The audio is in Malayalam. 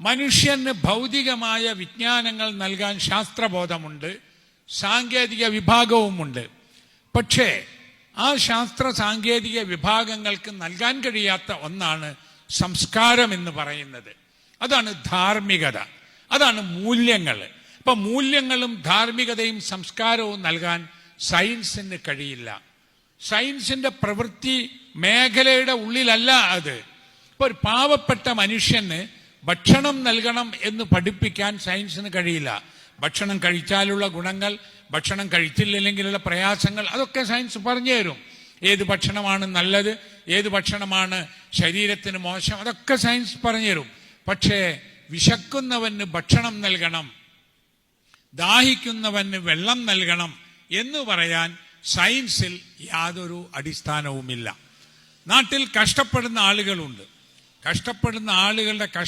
മനുഷ്യന് ഭൗതികമായ വിജ്ഞാനങ്ങൾ നൽകാൻ ശാസ്ത്രബോധമുണ്ട് സാങ്കേതിക വിഭാഗവുമുണ്ട്. പക്ഷേ ആ ശാസ്ത്ര സാങ്കേതിക വിഭാഗങ്ങൾക്ക് നൽകാൻ കഴിയാത്ത ഒന്നാണ് സംസ്കാരം എന്ന് പറയുന്നത്. അതാണ് ധാർമ്മികത. അതാണ് മൂല്യങ്ങൾ. അപ്പൊ മൂല്യങ്ങളും ധാർമ്മികതയും സംസ്കാരവും നൽകാൻ സയൻസിന് കഴിയില്ല. സയൻസിന്റെ പ്രവൃത്തി മേഖലയുടെ ഉള്ളിലല്ല അത്. ഇപ്പൊ ഒരു പാവപ്പെട്ട മനുഷ്യന് ഭക്ഷണം നൽകണം എന്ന് പഠിപ്പിക്കാൻ സയൻസിന് കഴിയില്ല. ഭക്ഷണം കഴിച്ചാലുള്ള ഗുണങ്ങൾ ഭക്ഷണം കഴിച്ചില്ലെങ്കിലുള്ള പ്രയാസങ്ങൾ അതൊക്കെ സയൻസ് പറഞ്ഞു തരും. ഏത് ഭക്ഷണമാണ് നല്ലത് ഏത് ഭക്ഷണമാണ് ശരീരത്തിന് മോശം അതൊക്കെ സയൻസ് പറഞ്ഞു തരും. പക്ഷേ വിശക്കുന്നവന് ഭക്ഷണം നൽകണം ദാഹിക്കുന്നവന് വെള്ളം നൽകണം എന്ന് പറയാൻ സയൻസിൽ യാതൊരു അടിസ്ഥാനവുമില്ല. നാട്ടിൽ കഷ്ടപ്പെടുന്ന ആളുകളുണ്ട്. കഷ്ടപ്പെടുന്ന ആളുകളുടെ കഷ്ട